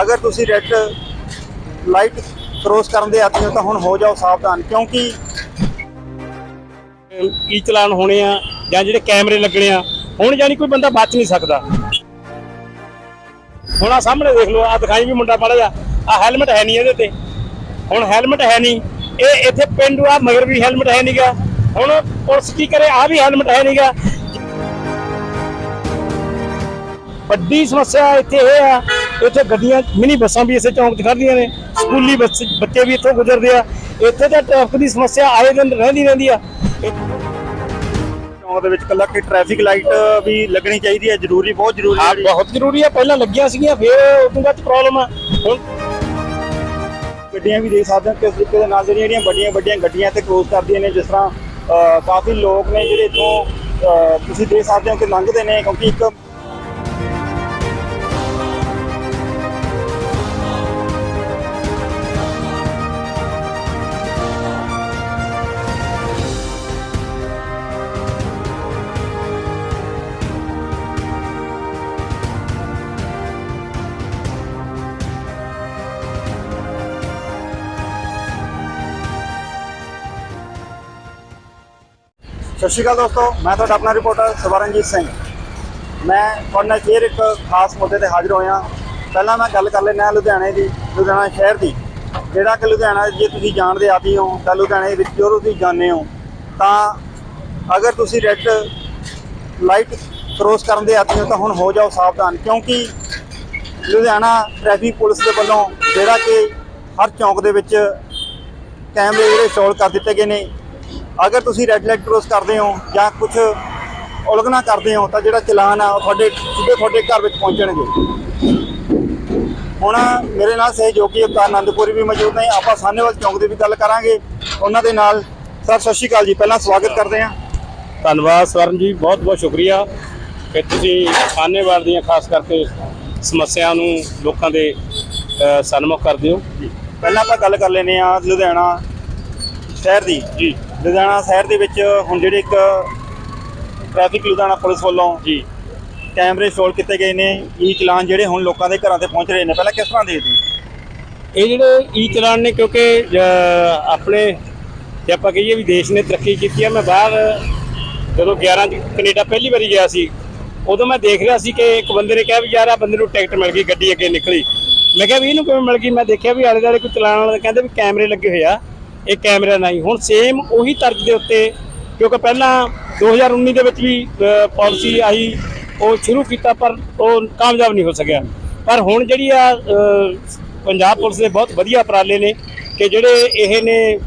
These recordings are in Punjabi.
ਅਗਰ ਤੁਸੀਂ ਰੈੱਡ ਲਾਈਟ ਕ੍ਰੋਸ ਕਰਨ ਦੇ ਆਦੀ ਹੋ ਤਾਂ ਹੁਣ ਹੋ ਜਾਓ ਸਾਵਧਾਨ, ਕਿਉਂਕਿ ਕੀ ਚਲਾਨ ਹੋਣੇ ਆ ਜਾਂ ਜਿਹੜੇ ਕੈਮਰੇ ਲੱਗਣੇ ਆ, ਹੁਣ ਜਾਨੀ ਕੋਈ ਬੰਦਾ ਬਚ ਨਹੀਂ ਸਕਦਾ। ਹੁਣ ਆ ਸਾਹਮਣੇ ਦੇਖ ਲਓ ਆ ਦਿਖਾਈ ਵੀ ਮੁੰਡਾ ਮਾੜਾ ਜਾ ਆ ਹੈਲਮਟ ਹੈ ਨਹੀਂ ਇਹਦੇ ਤੇ। ਹੁਣ ਹੈਲਮਟ ਹੈ ਨਹੀਂ, ਇਹ ਇੱਥੇ ਪਿੰਡੂ ਆ, ਮਗਰ ਵੀ ਹੈਲਮਟ ਹੈ ਨਹੀਂਗਾ। ਹੁਣ ਪੁਲਿਸ ਕੀ ਕਰੇ ਆ ਵੀ ਹੈਲਮਟ ਹੈ ਨਹੀਂਗਾ। ਵੱਡੀ ਸਮੱਸਿਆ ਇੱਥੇ ਇਹ ਆ ਇੱਥੇ ਗੱਡੀਆਂ ਮਿਨੀ ਬੱਸਾਂ ਵੀ ਇਸੇ ਚੌਂਕ 'ਚ ਖੜ੍ਹਦੀਆਂ ਨੇ। ਸਕੂਲੀ ਬੱਚੇ ਵੀ ਇੱਥੋਂ ਗੁਜ਼ਰਦੇ ਆ। ਇੱਥੇ ਤਾਂ ਟ੍ਰੈਫਿਕ ਦੀ ਸਮੱਸਿਆ ਆਏ ਦਿਨ ਰਹਿੰਦੀ ਰਹਿੰਦੀ ਆ। ਚੌਂਕ ਦੇ ਵਿੱਚ ਕੱਲਾ ਕਿ ਟ੍ਰੈਫਿਕ ਲਾਈਟ ਵੀ ਲੱਗਣੀ ਚਾਹੀਦੀ ਹੈ ਜ਼ਰੂਰੀ ਬਹੁਤ ਜ਼ਰੂਰੀ ਹਾਂ ਹੈ ਬਹੁਤ ਜ਼ਰੂਰੀ ਆ ਪਹਿਲਾਂ ਲੱਗੀਆਂ ਸੀਗੀਆਂ ਫਿਰ ਉਦੋਂ ਬਾਅਦ ਪ੍ਰੋਬਲਮ ਆ। ਹੁਣ ਗੱਡੀਆਂ ਵੀ ਦੇਖ ਸਕਦੇ ਹੋ ਕਿਸ ਤਰੀਕੇ ਦੇ ਨਾਲ ਜਿਹੜੀਆਂ ਵੱਡੀਆਂ ਵੱਡੀਆਂ ਗੱਡੀਆਂ ਤੇ ਕ੍ਰੋਸ ਕਰਦੀਆਂ ਨੇ ਜਿਸ ਤਰ੍ਹਾਂ ਕਾਫੀ ਲੋਕ ਨੇ ਜਿਹੜੇ ਇੱਥੋਂ ਤੁਸੀਂ ਦੇਖ ਸਕਦੇ ਹੋ ਕਿ ਲੰਘਦੇ ਨੇ ਕਿਉਂਕਿ ਇੱਕ ਸਤਿ ਸ਼੍ਰੀ ਅਕਾਲ ਦੋਸਤੋ, ਮੈਂ ਤੁਹਾਡਾ ਆਪਣਾ ਰਿਪੋਰਟਰ ਸਵਰਨਜੀਤ ਸਿੰਘ। ਮੈਂ ਤੁਹਾਡੇ ਨਾਲ ਫੇਰ ਇੱਕ ਖਾਸ ਮੁੱਦੇ ਤੇ ਹਾਜ਼ਰ ਹੋਇਆ। ਪਹਿਲਾਂ ਮੈਂ ਗੱਲ ਕਰ ਲੈਣਾ ਲੁਧਿਆਣੇ ਦੀ, ਲੁਧਿਆਣਾ ਸ਼ਹਿਰ ਦੀ। ਜਿਹੜਾ ਕਿ ਲੁਧਿਆਣਾ, ਜੇ ਤੁਸੀਂ ਜਾਣਦੇ ਆਦੀ ਹੋ ਤਾਂ ਲੁਧਿਆਣੇ ਵਿੱਚ ਜੋ ਤੁਸੀਂ ਜਾਂਦੇ ਹੋ, ਤਾਂ ਅਗਰ ਤੁਸੀਂ ਰੈੱਡ ਲਾਈਟ ਕ੍ਰੋਸ ਕਰਨ ਦੇ ਆਦੀ ਹੋ, ਤਾਂ ਹੁਣ ਹੋ ਜਾਓ ਸਾਵਧਾਨ। ਕਿਉਂਕਿ ਲੁਧਿਆਣਾ ਟ੍ਰੈਫਿਕ ਪੁਲਿਸ ਦੇ ਵੱਲੋਂ ਜਿਹੜਾ ਕਿ ਹਰ ਚੌਂਕ ਦੇ ਵਿੱਚ ਕੈਮਰੇ ਜਿਹੜੇ ਇੰਸਟਾਲ ਕਰ ਦਿੱਤੇ ਗਏ ਨੇ। ਅਗਰ ਤੁਸੀਂ ਰੈੱਡ ਲਾਈਟ ਕ੍ਰੋਸ ਕਰਦੇ ਹੋ ਜਾਂ ਕੁਝ ਉਲੰਘਣਾ ਕਰਦੇ ਹੋ ਤਾਂ ਜਿਹੜਾ ਚਲਾਨ ਆ ਉਹ ਤੁਹਾਡੇ ਸਿੱਧੇ ਤੁਹਾਡੇ ਘਰ ਵਿੱਚ ਪਹੁੰਚਣਗੇ। ਹੁਣ ਮੇਰੇ ਨਾਲ ਸਹਿਯੋਗੀ ਅਵਤਾਰ ਆਨੰਦਪੁਰੀ ਵੀ ਮੌਜੂਦ ਨੇ। ਆਪਾਂ ਸਾਹਨੇਵਾਲ ਚੌਂਕ ਦੀ ਵੀ ਗੱਲ ਕਰਾਂਗੇ। ਉਹਨਾਂ ਦੇ ਨਾਲ ਸਰ ਸਤਿ ਸ਼੍ਰੀ ਅਕਾਲ ਜੀ। ਪਹਿਲਾਂ ਸਵਾਗਤ ਕਰਦੇ ਹਾਂ। ਧੰਨਵਾਦ ਸਵਰਨ ਜੀ। ਬਹੁਤ ਬਹੁਤ ਸ਼ੁਕਰੀਆ। ਕਿ ਤੁਸੀਂ ਖਾਨੇਵਾਲ ਦੀਆਂ ਖਾਸ ਕਰਕੇ ਸਮੱਸਿਆ ਨੂੰ ਲੋਕਾਂ ਦੇ ਸਨਮੁਖ ਕਰਦੇ ਹੋ ਜੀ। ਪਹਿਲਾਂ ਆਪਾਂ ਗੱਲ ਕਰ ਲੈਨੇ ਆ ਲੁਧਿਆਣਾ ਸ਼ਹਿਰ ਦੀ। ਜੀ। ਲੁਧਿਆਣਾ ਸ਼ਹਿਰ ਦੇ ਵਿੱਚ ਹੁਣ ਜਿਹੜੇ ਇੱਕ ਟ੍ਰੈਫਿਕ ਲੁਧਿਆਣਾ ਪੁਲਿਸ ਵੱਲੋਂ ਜੀ। ਕੈਮਰੇ ਇੰਸਟਾਲ ਕੀਤੇ ਗਏ ਨੇ ਈ ਚਲਾਨ ਜਿਹੜੇ ਹੁਣ ਲੋਕਾਂ ਦੇ ਘਰਾਂ ਤੇ ਪਹੁੰਚ ਰਹੇ ਨੇ। ਪਹਿਲਾਂ ਕਿਸ ਤਰ੍ਹਾਂ ਦੇਖਦੇ? ਇਹ ਜਿਹੜੇ ਈ ਚਲਾਨ ਨੇ ਕਿਉਂਕਿ ਆਪਣੇ ਜੇ ਆਪਾਂ ਕਹੀਏ ਵੀ ਦੇਸ਼ ਨੇ ਤਰੱਕੀ ਕੀਤੀ ਹੈ ਮੈਂ ਬਾਹਰ ਜਦੋਂ 11 ਚ ਕੈਨੇਡਾ ਪਹਿਲੀ ਵਾਰੀ ਗਿਆ ਸੀ ਉਦੋਂ ਮੈਂ ਦੇਖ ਰਿਹਾ ਸੀ ਕਿ ਇੱਕ ਬੰਦੇ ਨੇ ਕਿਹਾ ਵੀ ਯਾਰ ਆ ਬੰਦੇ ਨੂੰ ਟਿਕਟ ਮਿਲ ਗਈ ਗੱਡੀ ਅੱਗੇ ਨਿਕਲੀ। ਮੈਂ ਕਿਹਾ ਵੀ ਇਹਨੂੰ ਕਿਵੇਂ ਮਿਲ ਗਈ? ਮੈਂ ਦੇਖਿਆ ਵੀ ਆਲੇ ਦੁਆਲੇ ਕੋਈ ਚਲਾਨ ਵਾਲਾ ਕਹਿੰਦੇ ਵੀ ਕੈਮਰੇ ਲੱਗੇ ਹੋਏ ਆ। ਇਹ ਕੈਮਰਾ ਨਹੀਂ। ਹੁਣ ਸੇਮ ਉਹੀ ਤਰਜ਼ ਦੇ ਉੱਤੇ, ਕਿਉਂਕਿ ਪਹਿਲਾਂ 2019 ਦੇ ਵਿੱਚ ਵੀ ਪਾਲਿਸੀ ਆਈ ਉਹ ਸ਼ੁਰੂ ਕੀਤਾ, ਪਰ ਉਹ ਕਾਮਯਾਬ ਨਹੀਂ ਹੋ ਸਕਿਆ। ਪਰ ਹੁਣ ਜਿਹੜੀ ਆ ਪੰਜਾਬ ਪੁਲਿਸ ਦੇ ਬਹੁਤ ਵਧੀਆ ਉਪਰਾਲੇ ਨੇ ਕਿ ਜਿਹੜੇ ਇਹ ਨੇ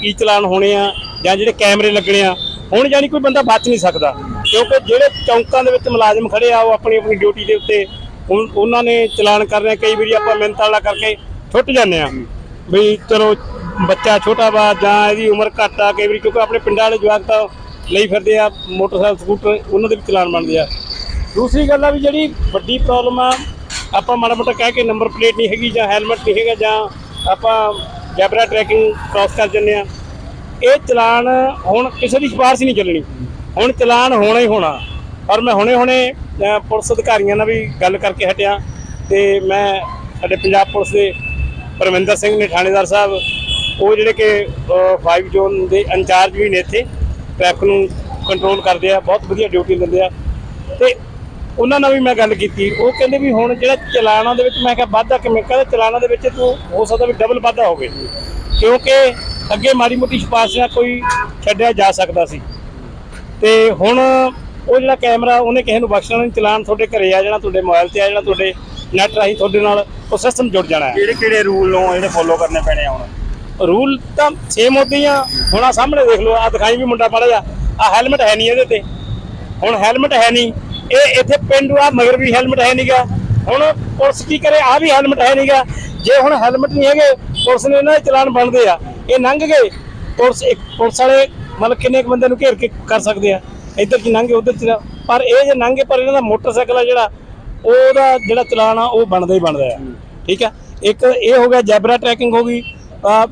ਕੀ ਚਲਾਨ ਹੋਣੇ ਆ ਜਾਂ ਜਿਹੜੇ ਕੈਮਰੇ ਲੱਗਣੇ ਆ, ਹੁਣ ਜਾਨੀ ਕੋਈ ਬੰਦਾ ਬਚ ਨਹੀਂ ਸਕਦਾ। ਕਿਉਂਕਿ ਜਿਹੜੇ ਚੌਂਕਾਂ ਦੇ ਵਿੱਚ ਮੁਲਾਜ਼ਮ ਖੜੇ ਆ, ਉਹ ਆਪਣੀ ਆਪਣੀ ਡਿਊਟੀ ਦੇ ਉੱਤੇ, ਹੁਣ ਉਹਨਾਂ ਨੇ ਚਲਾਨ ਕਰ ਰਹੇ ਕਈ ਵਾਰੀ ਆਪਾਂ ਮਿਹਨਤ ਵਾਲਾ ਕਰਕੇ ਛੁੱਟ ਜਾਂਦੇ ਆ। ਵੀ ਚਲੋ ਬੱਚਾ ਛੋਟਾ ਵਾ ਜਾਂ ਇਹਦੀ ਉਮਰ ਘੱਟ ਆ, ਕਈ ਵਾਰੀ ਕਿਉਂਕਿ ਆਪਣੇ ਪਿੰਡਾਂ ਵਾਲੇ ਜਵਾਕ ਤਾਂ ਲਈ ਫਿਰਦੇ ਆ, ਮੋਟਰਸਾਈਕਲ, ਸਕੂਟਰ, ਉਹਨਾਂ ਦੇ ਵੀ ਚਲਾਨ ਬਣਦੇ ਆ। ਦੂਸਰੀ ਗੱਲ ਆ ਵੀ ਜਿਹੜੀ ਵੱਡੀ ਪ੍ਰੋਬਲਮ ਆ, ਆਪਾਂ ਮਾੜਾ ਮੋਟਾ ਕਹਿ ਕੇ ਨੰਬਰ ਪਲੇਟ ਨਹੀਂ ਹੈਗੀ ਜਾਂ ਹੈਲਮਟ ਨਹੀਂ ਹੈਗਾ ਜਾਂ ਆਪਾਂ ਜੈਬਰਾ ਟਰੈਕਿੰਗ ਕ੍ਰਾਸ ਕਰ ਜੰਨੇ ਆ। ਇਹ ਚਲਾਨ ਹੁਣ ਕਿਸੇ ਦੀ ਸਿਫਾਰਿਸ਼ ਨਹੀਂ ਚੱਲਣੀ। ਹੁਣ ਚਲਾਨ ਹੋਣਾ ਹੀ ਹੋਣਾ। ਪਰ ਮੈਂ ਹੁਣੇ ਹੁਣੇ ਪੁਲਿਸ ਅਧਿਕਾਰੀਆਂ ਨਾਲ ਵੀ ਗੱਲ ਕਰਕੇ ਹਟਿਆ ਤੇ ਮੈਂ ਸਾਡੇ ਪੰਜਾਬ ਪੁਲਿਸ ਦੇ ਪਰਮਿੰਦਰ ਸਿੰਘ ਨੇ ਥਾਣੇਦਾਰ ਸਾਹਿਬ ਉਹ ਜਿਹੜੇ ਕਿ 5 ਜ਼ੋਨ ਦੇ ਇੰਚਾਰਜ ਵੀ ਨੇ ਇੱਥੇ। ਟ੍ਰੈਫਿਕ ਨੂੰ ਕੰਟਰੋਲ ਕਰਦੇ ਆ, ਬਹੁਤ ਵਧੀਆ ਡਿਊਟੀ ਦਿੰਦੇ ਆ। ਤੇ ਉਹਨਾਂ ਨਾਲ ਵੀ ਮੈਂ ਗੱਲ ਕੀਤੀ। ਉਹ ਕਹਿੰਦੇ ਵੀ ਹੁਣ ਜਿਹੜਾ ਚਲਾਨਾਂ ਦੇ ਵਿੱਚ ਮੈਂ ਕਿਹਾ ਵਾਧਾ ਕਿਵੇਂ ਕਹਿੰਦਾ ਚਲਾਨਾਂ ਦੇ ਵਿੱਚ ਤੂੰ ਹੋ ਸਕਦਾ ਵੀ ਡਬਲ ਵਾਧਾ ਹੋਵੇ। ਕਿਉਂਕਿ ਅੱਗੇ ਮਾੜੀ ਮੋਟੀ ਸਿਫਾਰਿਸ਼ ਨਾਲ ਕੋਈ ਛੱਡਿਆ ਜਾ ਸਕਦਾ ਸੀ। ਤੇ ਹੁਣ ਉਹ ਜਿਹੜਾ ਕੈਮਰਾ ਉਹਨੇ ਕਿਸੇ ਨੂੰ ਬਖਸ਼ਣਾ ਨਹੀਂ, ਚਲਾਨ ਤੁਹਾਡੇ ਘਰੇ ਆ ਜਾਣਾ, ਤੁਹਾਡੇ ਮੋਬਾਈਲ ਤੇ ਆ ਜਾਣਾ, ਤੁਹਾਡੇ ਨੈਟ ਰਾਹੀਂ ਤੁਹਾਡੇ ਨਾਲ ਉਹ ਸਿਸਟਮ ਜੁੜ ਜਾਣਾ ਹੈ। ਕਿਹੜੇ ਕਿਹੜੇ ਰੂਲ ਨੂੰ ਜਿਹੜੇ ਫੋਲੋ ਕਰਨੇ ਪੈਣੇ ਆ ਹੁਣ? ਰੂਲ ਤਾਂ ਸੇਮ ਹੁੰਦੇ ਹੀ ਆ। ਹੁਣ ਆ ਸਾਹਮਣੇ ਦੇਖ ਲਓ ਆ ਦਿਖਾਈ ਵੀ ਮੁੰਡਾ ਮਾੜਾ ਜਾ ਆ ਹੈਲਮਟ ਹੈ ਨਹੀਂ ਇਹਦੇ ਤੇ। ਹੁਣ ਹੈਲਮਟ ਹੈ ਨਹੀਂ। ਇਹ ਇੱਥੇ ਪਿੰਡੂ ਆ, ਮਗਰ ਵੀ ਹੈਲਮਟ ਹੈ ਨਹੀਂਗਾ ਹੁਣ ਪੁਲਿਸ ਕੀ ਕਰੇ ਆ ਵੀ ਹੈਲਮਟ ਹੈ ਨਹੀਂਗਾ ਜੇ ਹੁਣ ਹੈਲਮਟ ਨਹੀਂ ਹੈਗੇ, ਪੁਲਿਸ ਨੇ ਇਹਨਾਂ ਦੇ ਚਲਾਨ ਬਣਦੇ ਆ। ਇਹ ਲੰਘ ਗਏ। ਪੁਲਿਸ ਇੱਕ ਪੁਲਿਸ ਵਾਲੇ ਮਤਲਬ ਕਿੰਨੇ ਕੁ ਬੰਦੇ ਨੂੰ ਘੇਰ ਕੇ ਕਰ ਸਕਦੇ ਆ। ਇੱਧਰ ਕੀ ਲੰਘੇ ਉਧਰ ਚ ਪਰ ਇਹ ਜੇ ਲੰਘੇ ਪਰ ਇਹਨਾਂ ਦਾ ਮੋਟਰਸਾਈਕਲ ਆ ਜਿਹੜਾ, ਉਹਦਾ ਜਿਹੜਾ ਚਲਾਨ ਆ, ਉਹ ਬਣਦਾ ਹੀ ਬਣਦਾ ਆ। ਠੀਕ ਆ? ਇੱਕ ਇਹ ਹੋ ਗਿਆ ਜੈਬਰਾ ਟਰੈਕਿੰਗ ਹੋ ਗਈ।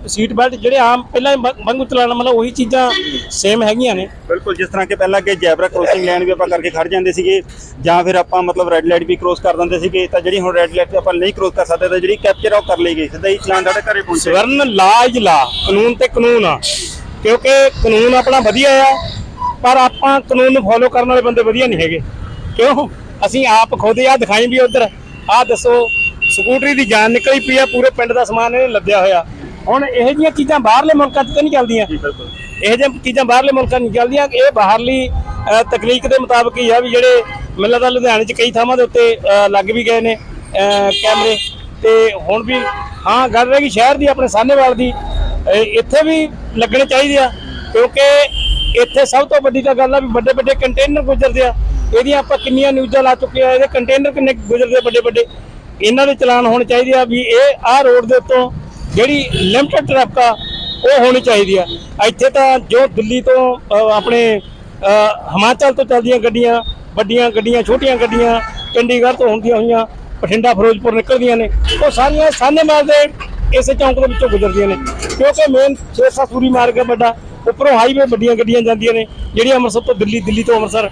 ਸੀਟ ਬੈਲਟ ਜਿਹੜੇ ਆਮ ਪਹਿਲਾਂ ਵਾ- ਵਾਂਗੂ ਚਲਾਉਣਾ ਮਤਲਬ ਉਹੀ ਚੀਜ਼ਾਂ ਸੇਮ ਹੈਗੀਆਂ ਨੇ। ਬਿਲਕੁਲ ਜਿਸ ਤਰ੍ਹਾਂ ਕਿ ਪਹਿਲਾਂ ਕਿ ਜੈਬਰਾ ਕ੍ਰੋਸਿੰਗ ਲਾਈਨ ਵੀ ਆਪਾਂ ਕਰਕੇ ਖੜ ਜਾਂਦੇ ਸੀਗੇ ਜਾਂ ਫਿਰ ਆਪਾਂ ਮਤਲਬ ਰੈੱਡ ਲਾਈਟ ਵੀ ਕ੍ਰੋਸ ਕਰ ਦਿੰਦੇ ਸੀਗੇ ਤਾਂ ਜਿਹੜੀ ਹੁਣ ਰੈੱਡ ਲਾਈਟ ਆਪਾਂ ਨਹੀਂ ਕ੍ਰੋਸ ਕਰ ਸਕਦੇ ਤਾਂ ਜਿਹੜੀ ਕੈਪਚਰ ਉਹ ਕਰ ਲਈ ਗਈ ਸਿੱਧਾ ਹੀ ਚਲਾਨ ਸਾਡੇ ਘਰੇ ਪਹੁੰਚੇ। ਸਵਰਨ ਲਾਜ ਲਾ ਕਾਨੂੰਨ ਤੇ ਕਾਨੂੰਨ ਆ ਕਿਉਂਕਿ ਕਾਨੂੰਨ ਆਪਣਾ ਵਧੀਆ ਆ ਪਰ ਆਪਾਂ ਕਾਨੂੰਨ ਨੂੰ ਫੋਲੋ ਕਰਨ ਵਾਲੇ ਬੰਦੇ ਵਧੀਆ ਨਹੀਂ ਹੈਗੇ। ਕਿਉਂ? ਅਸੀਂ ਆਪ ਖੁਦ ਆ ਦਿਖਾਈ ਵੀ ਉਧਰ। ਆ ਦੱਸੋ ਸਕੂਟਰੀ ਦੀ ਜਾਨ ਨਿਕਲੀ ਪਈ ਆ ਪੂਰੇ ਪਿੰਡ ਦਾ ਸਮਾਨ ਇਹਨੇ ਲੱਦਿਆ ਹੋਇਆ। ਹੁਣ ਇਹੋ ਜਿਹੀਆਂ ਚੀਜ਼ਾਂ ਬਾਹਰਲੇ ਮੁਲਕਾਂ 'ਚ ਤਾਂ ਨਹੀਂ ਚੱਲਦੀਆਂ। ਬਿਲਕੁਲ। ਇਹ ਜਿਹੀਆਂ ਚੀਜ਼ਾਂ ਬਾਹਰਲੇ ਮੁਲਕਾਂ 'ਚ ਨਹੀਂ ਚੱਲਦੀਆਂ। ਇਹ ਬਾਹਰਲੀ ਤਕਨੀਕ ਦੇ ਮੁਤਾਬਕ ਹੀ ਆ ਵੀ ਜਿਹੜੇ ਮੈਨੂੰ ਲੱਗਦਾ ਲੁਧਿਆਣੇ 'ਚ ਕਈ ਥਾਵਾਂ ਦੇ ਉੱਤੇ ਲੱਗ ਵੀ ਗਏ ਨੇ ਕੈਮਰੇ। ਤੇ ਹੁਣ ਵੀ ਹਾਂ ਗੱਲ ਰਹੀ ਸ਼ਹਿਰ ਦੀ ਆਪਣੇ ਸਾਹਨੇਵਾਲ ਦੀ। ਇੱਥੇ ਵੀ ਲੱਗਣੇ ਚਾਹੀਦੇ ਆ ਕਿਉਂਕਿ ਇੱਥੇ ਸਭ ਤੋਂ ਵੱਡੀ ਤਾਂ ਗੱਲ ਆ ਵੀ ਵੱਡੇ ਵੱਡੇ ਕੰਟੇਨਰ ਗੁਜ਼ਰਦੇ ਆ। ਇਹਦੀਆਂ ਆਪਾਂ ਕਿੰਨੀਆਂ ਨਿਊਜ਼ਾਂ ਲਾ ਚੁੱਕੇ ਆ ਇਹਦੇ ਕੰਟੇਨਰ ਕਿੰਨੇ ਗੁਜ਼ਰਦੇ ਵੱਡੇ ਵੱਡੇ ਇਹਨਾਂ ਦੇ ਚਲਾਨ ਹੋਣੇ ਚਾਹੀਦੇ ਆ ਵੀ ਇਹ ਆਹ ਰੋਡ ਦੇ ਉੱਤੋਂ ਜਿਹੜੀ ਲਿਮਟਿਡ ਟ੍ਰੈਫਿਕ ਆ, ਉਹ ਹੋਣੀ ਚਾਹੀਦੀ ਆ। ਇੱਥੇ ਤਾਂ ਜੋ ਦਿੱਲੀ ਤੋਂ ਆਪਣੇ ਹਿਮਾਚਲ ਤੋਂ ਚੱਲਦੀਆਂ ਗੱਡੀਆਂ, ਵੱਡੀਆਂ ਗੱਡੀਆਂ, ਛੋਟੀਆਂ ਗੱਡੀਆਂ ਚੰਡੀਗੜ੍ਹ ਤੋਂ ਹੁੰਦੀਆਂ ਹੋਈਆਂ, ਬਠਿੰਡਾ, ਫਿਰੋਜ਼ਪੁਰ ਨਿਕਲਦੀਆਂ ਨੇ, ਉਹ ਸਾਰੀਆਂ ਸਾਹਨੇਵਾਲ ਦੇ ਇਸੇ ਚੌਂਕ ਦੇ ਵਿੱਚੋਂ ਗੁਜ਼ਰਦੀਆਂ ਨੇ। ਕਿਉਂਕਿ ਮੇਨ ਛੇਸਾ ਸੂਰੀ ਮਾਰਗ ਹੈ ਵੱਡਾ, ਉੱਪਰੋਂ ਹਾਈਵੇ ਵੱਡੀਆਂ ਗੱਡੀਆਂ ਜਾਂਦੀਆਂ ਨੇ, ਜਿਹੜੀਆਂ ਅੰਮ੍ਰਿਤਸਰ ਤੋਂ ਦਿੱਲੀ ਦਿੱਲੀ ਤੋਂ ਅੰਮ੍ਰਿਤਸਰ।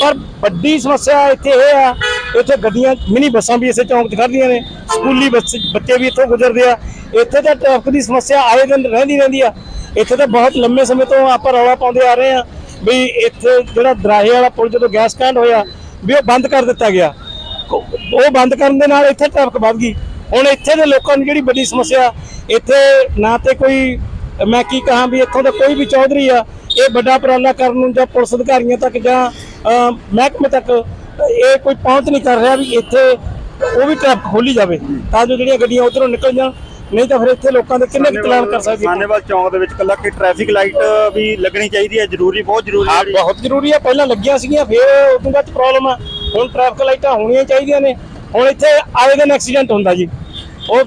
ਪਰ ਵੱਡੀ ਸਮੱਸਿਆ ਇੱਥੇ ਇਹ ਆ, ਇੱਥੇ ਗੱਡੀਆਂ, ਮਿਨੀ ਬੱਸਾਂ ਵੀ ਇਸੇ ਚੌਂਕ 'ਚ ਖੜ੍ਹਦੀਆਂ ਨੇ, ਸਕੂਲੀ ਬੱਸ- ਬੱਚੇ ਵੀ ਇੱਥੋਂ ਗੁਜ਼ਰਦੇ ਆ। ਇੱਥੇ ਤਾਂ ਟ੍ਰੈਫਿਕ ਦੀ ਸਮੱਸਿਆ ਆਏ ਦਿਨ ਰਹਿੰਦੀ ਰਹਿੰਦੀ ਆ। ਇੱਥੇ ਤਾਂ ਬਹੁਤ ਲੰਮੇ ਸਮੇਂ ਤੋਂ ਆਪਾਂ ਰੌਲਾ ਪਾਉਂਦੇ ਆ ਰਹੇ ਆ ਵੀ ਇੱਥੇ ਜਿਹੜਾ ਦਰਾਹੇ ਵਾਲਾ ਪੁਲ ਜਦੋਂ ਗੈਸ ਕਾਂਡ ਹੋਇਆ ਵੀ ਉਹ ਬੰਦ ਕਰ ਦਿੱਤਾ ਗਿਆ। ਉਹ ਬੰਦ ਕਰਨ ਦੇ ਨਾਲ ਇੱਥੇ ਟ੍ਰੈਫਿਕ ਵੱਧ ਗਈ। ਹੁਣ ਇੱਥੇ ਦੇ ਲੋਕਾਂ ਨੂੰ ਜਿਹੜੀ ਵੱਡੀ ਸਮੱਸਿਆ, ਇੱਥੇ ਨਾ ਤੇ ਕੋਈ, ਮੈਂ ਕੀ ਕਹਾਂ ਵੀ ਇੱਥੋਂ ਦਾ ਕੋਈ ਵੀ ਚੌਧਰੀ ਆ, ਇਹ ਵੱਡਾ ਉਪਰਾਲਾ ਕਰਨ ਨੂੰ ਜਾਂ ਪੁਲਿਸ ਅਧਿਕਾਰੀਆਂ ਤੱਕ ਜਾਂ ਮਹਿਕਮੇ ਤੱਕ ਇਹ ਕੋਈ ਪਹੁੰਚ ਨਹੀਂ ਕਰ ਰਿਹਾ ਵੀ ਇੱਥੇ ਉਹ ਵੀ ਟ੍ਰੈਫਿਕ ਖੋਲੀ ਜਾਵੇ ਤਾਂ ਜੋ ਜਿਹੜੀਆਂ ਗੱਡੀਆਂ ਉਧਰੋਂ ਨਿਕਲ ਜਾਣ। ਨਹੀਂ ਤਾਂ ਫਿਰ ਇੱਥੇ ਲੋਕਾਂ ਦੇ ਕਿੰਨੇ ਕੁ ਚਲਾਨ ਕਰ ਸਕਦੇ ਸਾਨੇਵਾਲ ਚੌਂਕ ਦੇ ਵਿੱਚ ਕੱਲਾ ਕਿ ਟ੍ਰੈਫਿਕ ਲਾਈਟ ਵੀ ਲੱਗਣੀ ਚਾਹੀਦੀ ਹੈ ਜ਼ਰੂਰੀ ਬਹੁਤ ਜ਼ਰੂਰੀ ਹਾਂ ਹੈ ਬਹੁਤ ਜ਼ਰੂਰੀ ਆ ਪਹਿਲਾਂ ਲੱਗੀਆਂ ਸੀਗੀਆਂ ਫਿਰ ਉਦੋਂ ਬਾਅਦ ਪ੍ਰੋਬਲਮ ਆ। ਹੁਣ ਟ੍ਰੈਫਿਕ ਲਾਈਟਾਂ ਹੋਣੀਆਂ ਚਾਹੀਦੀਆਂ ਨੇ। ਹੁਣ ਇੱਥੇ ਆਏ ਦਿਨ ਐਕਸੀਡੈਂਟ ਹੁੰਦਾ ਜੀ। ਉਹ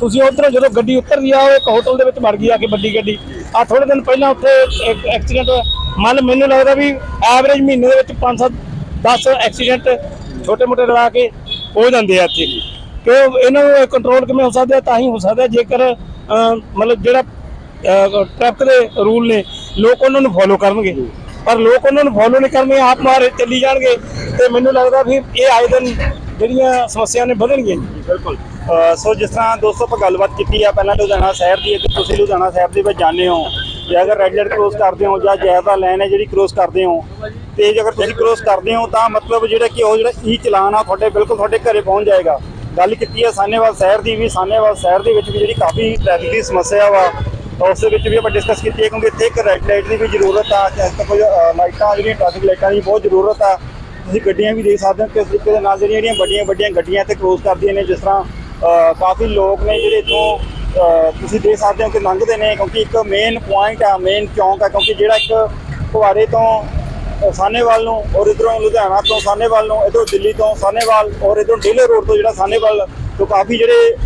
ਤੁਸੀਂ ਉਧਰੋਂ ਜਦੋਂ ਗੱਡੀ ਉਤਰਦੀ ਆ ਉਹ ਇੱਕ ਹੋਟਲ ਦੇ ਵਿੱਚ ਮਰ ਗਈ ਆ ਕੇ ਵੱਡੀ ਗੱਡੀ। ਆ ਥੋੜੇ ਦਿਨ ਪਹਿਲਾਂ ਉੱਥੇ ਇੱਕ ਐਕਸੀਡੈਂਟ ਹੋਇਆ। ਮੰਨ ਮੈਨੂੰ ਲੱਗਦਾ ਵੀ ਐਵਰੇਜ ਮਹੀਨੇ ਦੇ ਵਿੱਚ 5-7 10 ਐਕਸੀਡੈਂਟ ਛੋਟੇ ਮੋਟੇ ਰਲਾ ਕੇ ਹੋ ਜਾਂਦੇ ਆ ਇੱਥੇ। ਕਿ ਇਹਨਾਂ ਨੂੰ ਕੰਟਰੋਲ ਕਿਵੇਂ ਹੋ ਸਕਦਾ ਤਾਂ ਹੀ ਹੋ ਸਕਦਾ ਜੇਕਰ ਮਤਲਬ ਜਿਹੜਾ ਟ੍ਰੈਫਿਕ ਦੇ ਰੂਲ ਨੇ, ਲੋਕ ਉਹਨਾਂ ਨੂੰ ਫੋਲੋ ਕਰਨਗੇ। ਪਰ ਲੋਕ ਉਹਨਾਂ ਨੂੰ ਫੋਲੋ ਨਹੀਂ ਕਰਨਗੇ, ਆਪ ਮਾਰੇ ਚੱਲੀ ਜਾਣਗੇ। ਤੇ ਮੈਨੂੰ ਲੱਗਦਾ ਵੀ ਇਹ ਆਏ ਦਿਨ ਜਿਹੜੀਆਂ ਸਮੱਸਿਆ ਨੇ ਵਧਣਗੀਆਂ। ਬਿਲਕੁਲ। ਸੋ ਜਿਸ ਤਰ੍ਹਾਂ ਦੋਸਤੋ ਆਪਾਂ ਗੱਲਬਾਤ ਕੀਤੀ ਆ, ਪਹਿਲਾਂ ਲੁਧਿਆਣਾ ਸ਼ਹਿਰ ਦੀ ਕਿ ਤੁਸੀਂ ਲੁਧਿਆਣਾ ਸ਼ਹਿਰ ਦੇ ਵਿੱਚ ਜਾਂਦੇ ਹੋ। ਜੇ ਅਗਰ ਰੈੱਡ ਲਾਈਟ ਕ੍ਰੋਸ ਕਰਦੇ ਹੋ ਜਾਂ ਜੈਬਰਾ ਲਾਈਨ ਹੈ ਜਿਹੜੀ ਕ੍ਰੋਸ ਕਰਦੇ ਹੋ, ਤੇ ਜੇ ਅਗਰ ਤੁਸੀਂ ਕ੍ਰੋਸ ਕਰਦੇ ਹੋ, ਤਾਂ ਮਤਲਬ ਜਿਹੜਾ ਕਿ ਉਹ ਜਿਹੜਾ ਈ ਚਲਾਨ ਆ, ਤੁਹਾਡੇ ਬਿਲਕੁਲ ਤੁਹਾਡੇ ਘਰੇ ਪਹੁੰਚ ਜਾਏਗਾ। ਗੱਲ ਕੀਤੀ ਹੈ ਸਾਨੇਵਾਲ ਸ਼ਹਿਰ ਦੀ ਵੀ ਸਾਨੇਵਾਲ ਸ਼ਹਿਰ ਦੇ ਵਿੱਚ ਵੀ ਜਿਹੜੀ ਕਾਫੀ ਟ੍ਰੈਫਿਕ ਦੀ ਸਮੱਸਿਆ ਵਾ ਉਸ ਦੇ ਵਿੱਚ ਵੀ ਆਪਾਂ ਡਿਸਕਸ ਕੀਤੀ ਹੈ ਕਿਉਂਕਿ ਇੱਥੇ ਇੱਕ ਰੈੱਡ ਲਾਈਟ ਦੀ ਵੀ ਜ਼ਰੂਰਤ ਆ ਤੇ ਇੱਥੇ ਕੁਝ ਲਾਈਟਾਂ ਜਿਹੜੀਆਂ ਟ੍ਰੈਫਿਕ ਲਾਈਟਾਂ ਦੀ ਬਹੁਤ ਜ਼ਰੂਰਤ ਆ। ਤੁਸੀਂ ਗੱਡੀਆਂ ਵੀ ਦੇਖ ਸਕਦੇ ਹੋ ਕਿਸ ਤਰੀਕੇ ਦੇ ਨਾਲ ਜਿਹੜੀਆਂ ਜਿਹੜੀਆਂ ਵੱਡੀਆਂ ਵੱਡੀਆਂ ਗੱਡੀਆਂ ਇੱਥੇ ਕ੍ਰੋਸ ਕਰਦੀਆਂ ਨੇ, ਜਿਸ ਤਰ੍ਹਾਂ ਕਾਫੀ ਲੋਕ ਨੇ ਜਿਹੜੇ ਇੱਥੋਂ ਤੁਸੀਂ ਦੇਖ ਸਕਦੇ ਹੋ ਕਿ ਲੰਘਦੇ ਨੇ ਕਿਉਂਕਿ ਇੱਕ ਮੇਨ ਪੁਆਇੰਟ ਆ ਮੇਨ ਚੌਂਕ ਆ, ਕਿਉਂਕਿ ਜਿਹੜਾ ਇੱਕ ਕੁਵਾਰੇ ਤੋਂ ਅਹ, ਸਾਹਨੇਵਾਲ ਨੂੰ ਔਰ ਇਧਰੋਂ ਲੁਧਿਆਣਾ ਤੋਂ ਸਾਹਨੇਵਾਲ ਨੂੰ ਇਧਰੋਂ ਦਿੱਲੀ ਤੋਂ ਸਾਹਨੇਵਾਲ ਔਰ ਇਧਰੋਂ ਡੇਲੇ ਰੋਡ ਤੋਂ ਜਿਹੜਾ ਸਾਹਨੇਵਾਲ ਤੋਂ ਕਾਫੀ ਜਿਹੜੇ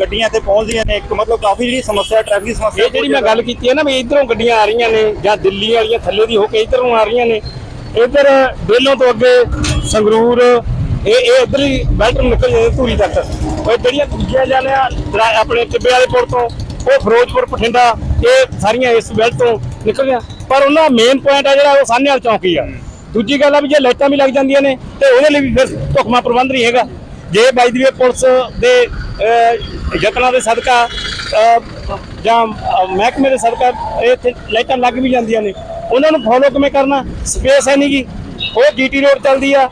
ਗੱਡੀਆਂ ਇੱਥੇ ਪਹੁੰਚਦੀਆਂ ਨੇ ਇੱਕ ਮਤਲਬ ਕਾਫੀ ਜਿਹੜੀ ਸਮੱਸਿਆ ਟ੍ਰੈਫਿਕ ਸਮੱਸਿਆ ਇਹ ਜਿਹੜੀ ਮੈਂ ਗੱਲ ਕੀਤੀ ਹੈ ਨਾ ਵੀ ਇਧਰੋਂ ਗੱਡੀਆਂ ਆ ਰਹੀਆਂ ਨੇ ਜਾਂ ਦਿੱਲੀ ਵਾਲੀਆਂ ਥੱਲੇ ਦੀ ਹੋ ਕੇ ਇਧਰ ਨੂੰ ਆ ਰਹੀਆਂ ਨੇ ਇਧਰ ਡੇਲੋਂ ਤੋਂ ਅੱਗੇ ਸੰਗਰੂਰ ਇਹ ਇਹ ਇਧਰ ਹੀ ਬੈਲਟ ਨੂੰ ਨਿਕਲ ਜਾਂਦੇ ਧੂਰੀ ਤੱਕ। ਉਹ ਜਿਹੜੀਆਂ ਦੂਜੀਆਂ ਦਰਾ- ਆਪਣੇ ਟਿੱਬੇ ਵਾਲੇ ਪੁਲ ਤੋਂ ਉਹ ਫਿਰੋਜ਼ਪੁਰ ਬਠਿੰਡਾ ਇਹ ਸਾਰੀਆਂ ਇਸ ਬੈਲਟ ਤੋਂ ਨਿਕਲਦੀਆਂ ਪਰ ਉਹਨਾਂ ਮੇਨ ਪੁਆਇੰਟ ਆ ਜਿਹੜਾ ਉਹ ਸਾਹਨੇ ਵਾਲ ਚੌਂਕੀ ਆ। ਦੂਜੀ ਗੱਲ ਆ ਵੀ ਜੇ ਲਾਈਟਾਂ ਵੀ ਲੱਗ ਜਾਂਦੀਆਂ ਨੇ ਤੇ ਉਹਦੇ ਲਈ ਵੀ ਫਿਰ ਢੁਕਮਾ ਪ੍ਰਬੰਧ ਨਹੀਂ ਹੈਗਾ। ਜੇ ਬਾਈ ਦੀ ਪੁਲਿਸ ਦੇ ਅਹ, ਯਤਨਾਂ ਦੇ ਸਦਕਾ ਜਾਂ ਮਹਿਕਮੇ ਦੇ ਸਦਕਾ ਇੱਥੇ ਲਾਈਟਾਂ ਲੱਗ ਵੀ ਜਾਂਦੀਆਂ ਨੇ। ਉਹਨਾਂ ਨੂੰ ਫੋਲੋ ਕਿਵੇਂ ਕਰਨਾ? ਸਪੇਸ ਹੈ ਨਹੀਂਗੀ ਉਹ ਜੀਟੀ ਰੋਡ ਚੱਲਦੀ ਆ।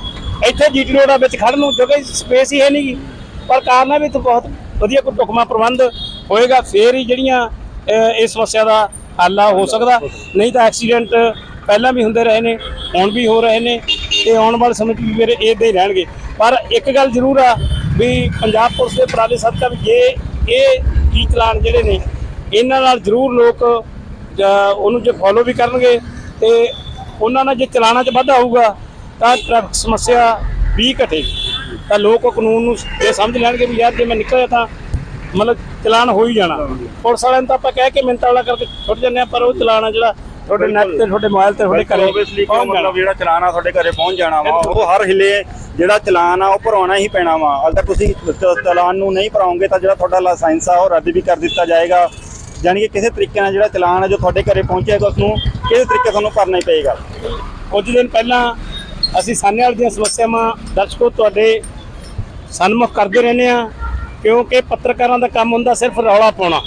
ਇੱਥੇ ਜੀਟੀ ਰੋਡ ਆ ਵਿੱਚ ਖੜਨ ਨੂੰ ਕਿਉਂਕਿ ਸਪੇਸ ਹੀ ਹੈ ਨਹੀਂਗੀ ਪਰ ਕਾਰਨ ਹੈ ਵੀ ਇੱਥੇ ਬਹੁਤ ਵਧੀਆ ਕੋਈ ਢੁਕਮਾ ਪ੍ਰਬੰਧ ਹੋਏਗਾ। ਫੇਰ ਹੀ ਜਿਹੜੀਆਂ ਇਸ ਸਮੱਸਿਆ ਦਾ ਹੱਲ ਆ ਹੋ ਸਕਦਾ। ਨਹੀਂ ਤਾਂ ਐਕਸੀਡੈਂਟ ਪਹਿਲਾਂ ਵੀ ਹੁੰਦੇ ਰਹੇ ਨੇ, ਹੁਣ ਵੀ ਹੋ ਰਹੇ ਨੇ ਤੇ ਆਉਣ ਵਾਲੇ ਸਮੇਂ 'ਚ ਵੀ ਮੇਰੇ ਇਦਾਂ ਹੀ ਰਹਿਣਗੇ। ਪਰ ਇੱਕ ਗੱਲ ਜ਼ਰੂਰ ਆ ਵੀ ਪੰਜਾਬ ਪੁਲਿਸ ਦੇ ਉਪਰਾਲੇ ਸਦਕਾ ਵੀ ਜੇ ਇਹ ਕੀ ਚਲਾਨ ਜਿਹੜੇ ਨੇ, ਇਹਨਾਂ ਨਾਲ ਜ਼ਰੂਰ ਲੋਕ ਉਹਨੂੰ ਜੇ ਫੋਲੋ ਵੀ ਕਰਨਗੇ ਤੇ ਉਹਨਾਂ ਨਾਲ ਜੇ ਚਲਾਣਾ 'ਚ ਵਾਧਾ ਹੋਊਗਾ ਤਾਂ ਟ੍ਰੈਫਿਕ ਸਮੱਸਿਆ ਵੀ ਘਟੇਗੀ। ਤਾਂ ਲੋਕ ਕਾਨੂੰਨ ਨੂੰ ਇਹ ਸਮਝ ਲੈਣਗੇ ਵੀ ਯਾਰ ਜੇ ਮੈਂ ਨਿਕਲਿਆ ਤਾਂ ਮਤਲਬ ਚਲਾਨ ਹੋ ਹੀ ਜਾਣਾ। ਪੁਲਿਸ ਵਾਲਿਆਂ ਨੂੰ ਤਾਂ ਆਪਾਂ ਕਹਿ ਕੇ ਮਿੰਟ ਵਾਲਾ ਕਰਕੇ ਛੁੱਟ ਜੰਨੇ ਆ ਪਰ ਉਹ ਚਲਾਨ ਜਿਹੜਾ ਤੁਹਾਡੇ ਨੈਟ ਤੇ ਤੁਹਾਡੇ ਮੋਬਾਈਲ ਤੇ ਤੁਹਾਡੇ ਘਰੇ। ਮਤਲਬ ਜਿਹੜਾ ਚਲਾਨ ਆ ਤੁਹਾਡੇ ਘਰੇ ਪਹੁੰਚ ਜਾਣਾ ਵਾ ਉਹ ਹਰ ਹਿੱਲੇ ਜਿਹੜਾ ਚਲਾਨ ਆ ਉਹ ਭਰਾਉਣਾ ਹੀ ਪੈਣਾ ਵਾ। ਅਗਰ ਤੁਸੀਂ ਚਲਾਨ ਨੂੰ ਨਹੀਂ ਭਰਾਓਗੇ ਤਾਂ ਜਿਹੜਾ ਤੁਹਾਡਾ ਲਾਇਸੈਂਸ ਆ ਉਹ ਰੱਦ ਵੀ ਕਰ ਦਿੱਤਾ ਜਾਏਗਾ। ਜਾਣੀ ਕਿ ਕਿਸੇ ਤਰੀਕੇ ਨਾਲ ਜਿਹੜਾ ਚਲਾਨ ਹੈ ਜੋ ਤੁਹਾਡੇ ਘਰੇ ਪਹੁੰਚੇਗਾ ਉਸ ਨੂੰ ਕਿਸ ਤਰੀਕੇ ਤੁਹਾਨੂੰ ਭਰਨਾ ਹੀ ਪਏਗਾ। ਕੁਝ ਦਿਨ ਪਹਿਲਾਂ ਅਸੀਂ ਸਾਨੇਵਾਲ ਦੀਆਂ ਸਮੱਸਿਆਵਾਂ ਦਰਸ਼ਕੋ ਤੁਹਾਡੇ ਸਨਮੁਖ ਕਰਦੇ ਰਹਿੰਦੇ ਆ ਕਿਉਂਕਿ ਪੱਤਰਕਾਰਾਂ ਦਾ ਕੰਮ ਹੁੰਦਾ ਸਿਰਫ ਰੌਲਾ ਪਾਉਣਾ।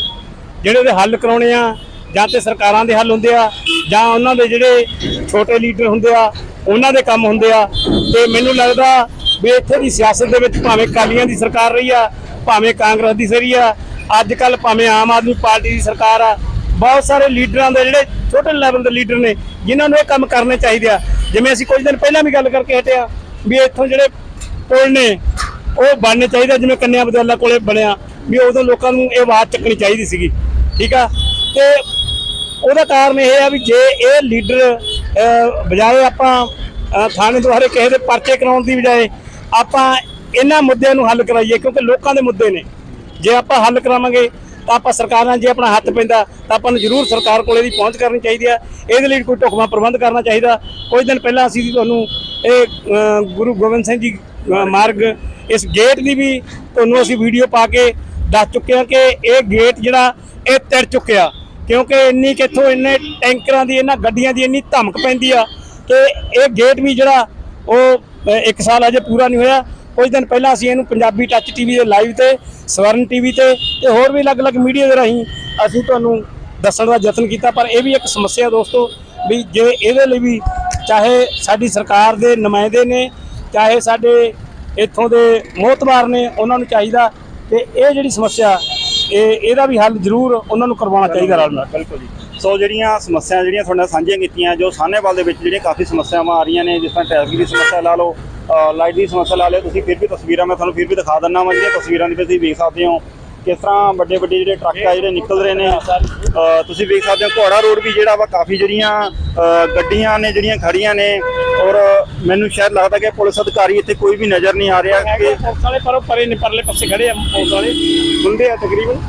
ਜਿਹੜੇ ਉਹਦੇ ਹੱਲ ਕਰਾਉਣੇ ਆ, ਜਾਂ ਤੇ ਸਰਕਾਰਾਂ ਦੇ ਹੱਲ ਹੁੰਦੇ ਆ, ਜਾਂ ਉਹਨਾਂ ਦੇ ਜਿਹੜੇ ਛੋਟੇ ਲੀਡਰ ਹੁੰਦੇ ਆ, ਉਹਨਾਂ ਦੇ ਕੰਮ ਹੁੰਦੇ ਆ। ਤੇ ਮੈਨੂੰ ਲੱਗਦਾ ਵੀ ਇੱਥੇ ਦੀ ਸਿਆਸਤ ਦੇ ਵਿੱਚ ਭਾਵੇਂ ਕਾਲੀਆਂ ਦੀ ਸਰਕਾਰ ਰਹੀ ਆ, ਭਾਵੇਂ ਕਾਂਗਰਸ ਦੀ ਸਰੀ ਆ ਅੱਜ ਕੱਲ ਭਾਵੇਂ ਆਮ ਆਦਮੀ ਪਾਰਟੀ ਦੀ ਸਰਕਾਰ ਆ, ਬਹੁਤ ਸਾਰੇ ਲੀਡਰਾਂ ਦੇ ਜਿਹੜੇ ਛੋਟੇ ਲੈਵਲ ਦੇ ਲੀਡਰ ਨੇ, ਜਿਨ੍ਹਾਂ ਨੂੰ ਇਹ ਕੰਮ ਕਰਨੇ ਚਾਹੀਦੇ ਆ। ਜਿਵੇਂ ਅਸੀਂ ਕੁਝ ਦਿਨ ਪਹਿਲਾਂ ਵੀ ਗੱਲ ਕਰਕੇ ਹਟਿਆ ਵੀ ਇੱਥੋਂ ਜਿਹੜੇ ਪੁਲ ਨੇ ਉਹ ਬਣਨੇ ਚਾਹੀਦਾ ਜਿਵੇਂ ਕੰਨਿਆ ਬਦਲਾ ਕੋਲੇ ਬਣਿਆ, ਵੀ ਉਦੋਂ ਲੋਕਾਂ ਨੂੰ ਇਹ ਆਵਾਜ਼ ਚੱਕਣੀ ਚਾਹੀਦੀ ਸੀਗੀ, ਠੀਕ ਆ? ਤੇ ਉਹਦਾ ਕਾਰਨ ਇਹ ਆ ਵੀ ਜੇ ਇਹ ਲੀਡਰ ਬਜਾਏ ਆਪਾਂ ਥਾਣੇ ਦੁਆਰੇ ਕਿਸੇ ਦੇ ਪਰਚੇ ਕਰਾਉਣ ਦੀ ਬਜਾਏ ਆਪਾਂ ਇਹਨਾਂ ਮੁੱਦਿਆਂ ਨੂੰ ਹੱਲ ਕਰਾਈਏ, ਕਿਉਂਕਿ ਲੋਕਾਂ ਦੇ ਮੁੱਦੇ ਨੇ। ਜੇ ਆਪਾਂ ਹੱਲ ਕਰਾਵਾਂਗੇ, ਤਾਂ ਆਪਾਂ ਸਰਕਾਰਾਂ ਜੇ ਆਪਣਾ ਹੱਥ ਪੈਂਦਾ, ਤਾਂ ਆਪਾਂ ਨੂੰ ਜ਼ਰੂਰ ਸਰਕਾਰ ਕੋਲ ਇਹਦੀ ਪਹੁੰਚ ਕਰਨੀ ਚਾਹੀਦੀ ਆ। ਇਹਦੇ ਲਈ ਕੋਈ ਢੁਕਵਾਂ ਪ੍ਰਬੰਧ ਕਰਨਾ ਚਾਹੀਦਾ। ਕੁਝ ਦਿਨ ਪਹਿਲਾਂ ਅਸੀਂ ਤੁਹਾਨੂੰ ਇਹ ਗੁਰੂ ਗੋਬਿੰਦ ਸਿੰਘ ਜੀ ਮਾਰਗ ਇਸ ਗੇਟ ਦੀ ਵੀ ਤੁਹਾਨੂੰ ਅਸੀਂ ਵੀਡੀਓ ਪਾ ਕੇ ਦੱਸ ਚੁੱਕੇ ਹਾਂ ਕਿ ਇਹ ਗੇਟ ਜਿਹੜਾ ਇਹ ਤਿੜ ਚੁੱਕਿਆ। ਕਿਉਂਕਿ ਇੰਨੀ ਕਿੱਥੋਂ ਇੰਨੇ ਟੈਂਕਰਾਂ ਦੀ ਇਹਨਾਂ ਗੱਡੀਆਂ ਦੀ ਇੰਨੀ ਧਮਕ ਪੈਂਦੀ ਆ ਕਿ ਇਹ ਗੇਟ ਵੀ ਜਿਹੜਾ ਉਹ ਅ, ਇੱਕ ਸਾਲ ਅਜੇ ਪੂਰਾ ਨਹੀਂ ਹੋਇਆ। ਕੁਝ ਦਿਨ ਪਹਿਲਾਂ ਅਸੀਂ ਇਹਨੂੰ ਪੰਜਾਬੀ ਟੱਚ ਟੀਵੀ ਦੇ ਲਾਈਵ ਤੇ ਸਵਰਨ ਟੀਵੀ ਤੇ ਤੇ ਹੋਰ ਵੀ ਅਲੱਗ-ਅਲੱਗ ਮੀਡੀਆ ਦੇ ਰਾਹੀਂ ਅਸੀਂ ਤੁਹਾਨੂੰ ਦੱਸਣ ਦਾ ਯਤਨ ਕੀਤਾ। ਪਰ ਇਹ ਵੀ ਇੱਕ ਸਮੱਸਿਆ ਦੋਸਤੋ ਵੀ ਜੇ ਇਹਦੇ ਲਈ ਵੀ ਚਾਹੇ ਸਾਡੀ ਸਰਕਾਰ ਦੇ ਨੁਮਾਇੰਦੇ ਨੇ ਚਾਹੇ ਸਾਡੇ ਇੱਥੋਂ ਦੇ ਮੋਹਤਬਾਰ ਨੇ ਉਹਨਾਂ ਨੂੰ ਚਾਹੀਦਾ ਕਿ ਇਹ ਜਿਹੜੀ ਸਮੱਸਿਆ, ਇਹ ਇਹਦਾ ਵੀ ਹੱਲ ਜ਼ਰੂਰ ਉਹਨਾਂ ਨੂੰ ਕਰਵਾਉਣਾ ਚਾਹੀਦਾ ਰਲ ਨਾਲ। ਬਿਲਕੁਲ ਜੀ। ਸੋ ਜਿਹੜੀਆਂ ਸਮੱਸਿਆ ਜਿਹੜੀਆਂ ਤੁਹਾਡੇ ਨਾਲ ਸਾਂਝੀਆਂ ਕੀਤੀਆਂ, ਜੋ ਸਾਹਨੇਵਾਲ ਦੇ ਵਿੱਚ ਜਿਹੜੀਆਂ ਕਾਫੀ ਸਮੱਸਿਆਵਾਂ ਆ ਰਹੀਆਂ ਨੇ, ਜਿਸ ਤਰ੍ਹਾਂ ਟ੍ਰੈਫਿਕ ਦੀ ਸਮੱਸਿਆ ਲਾ ਲਓ ਲਾਈਟ ਦੀ ਸਮੱਸਿਆ ਲਾ ਲਓ, ਤੁਸੀਂ ਫਿਰ ਵੀ ਤਸਵੀਰਾਂ ਮੈਂ ਤੁਹਾਨੂੰ ਫਿਰ ਵੀ ਦਿਖਾ ਦਿੰਦਾ ਵਾਂ, ਜਿਹੜੀਆਂ ਤਸਵੀਰਾਂ ਦੇ ਵਿੱਚ ਤੁਸੀਂ ਵੇਖ ਸਕਦੇ ਹੋ। ਕਿਸ ਤਰ੍ਹਾਂ ਵੱਡੇ ਵੱਡੇ ਜਿਹੜੇ ਟਰੱਕ ਆ ਜਿਹੜੇ ਨਿਕਲ ਰਹੇ ਨੇ ਤੁਸੀਂ ਵੇਖ ਸਕਦੇ ਹੋ ਘੋੜਾ ਰੋਡ ਵੀ ਜਿਹੜਾ ਵਾ ਕਾਫੀ ਜਿਹੜੀਆਂ ਗੱਡੀਆਂ ਨੇ ਜਿਹੜੀਆਂ ਖੜੀਆਂ ਨੇ ਔਰ ਮੈਨੂੰ ਸ਼ਾਇਦ ਲੱਗਦਾ ਕਿ ਪੁਲਿਸ ਅਧਿਕਾਰੀ ਇੱਥੇ ਕੋਈ ਵੀ ਨਜ਼ਰ ਨਹੀਂ ਆ ਰਿਹਾ ਕਿ ਪੁਲਿਸ ਵਾਲੇ ਪਰ ਪਰੇ ਨੇ ਪਰਲੇ ਪਾਸੇ ਖੜੇ ਆ ਪੁਲਿਸ ਵਾਲੇ। ਹੁੰਦੇ ਆ ਤਕਰੀਬਨ।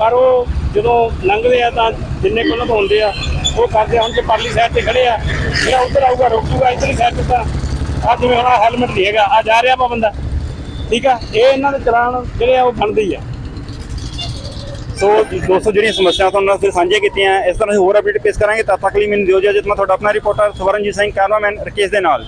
ਪਰ ਉਹ ਜਦੋਂ ਲੰਘਦੇ ਆ ਤਾਂ ਜਿੰਨੇ ਕੋਲ ਉਹਨਾਂ ਹੁੰਦੇ ਆ ਉਹ ਕਰਦੇ ਹੁਣ ਜੇ ਪਰਲੀ ਸਾਈਡ ਤੇ ਖੜੇ ਆ ਜਿਹੜਾ ਉੱਧਰ ਆਊਗਾ ਰੋਕੂਗਾ ਇੱਧਰਲੀ ਸਾਈਡ ਤੇ ਤਾਂ ਆ ਜਿਵੇਂ ਹੁਣ ਹੈਲਮਟ ਨਹੀਂ ਹੈਗਾ ਆ ਜਾ ਰਿਹਾ ਵਾ ਬੰਦਾ। ਠੀਕ ਆ? ਇਹ ਇਹਨਾਂ ਦੇ ਚਲਾਨ ਜਿਹੜੇ ਆ ਉਹ ਬਣਦੇ ਹੀ ਆ। ਸੋ ਦੋਸਤੋ, ਜਿਹੜੀਆਂ ਸਮੱਸਿਆਵਾਂ ਤੁਹਾਨੂੰ ਅਸੀਂ ਸਾਂਝੀਆਂ ਕੀਤੀਆਂ, ਇਸ ਤਰ੍ਹਾਂ ਅਸੀਂ ਹੋਰ ਅਪਡੇਟ ਪੇਸ਼ ਕਰਾਂਗੇ। ਤਦ ਤੱਕ ਲਈ ਮੈਨੂੰ ਦਿਓ ਜੇ ਮੈਂ ਤੁਹਾਡਾ ਆਪਣਾ ਰਿਪੋਰਟਰ ਸਵਰਨਜੀਤ ਸਿੰਘ ਕੈਮਰਾਮੈਨ ਰਕੇਸ਼ ਦੇ ਨਾਲ।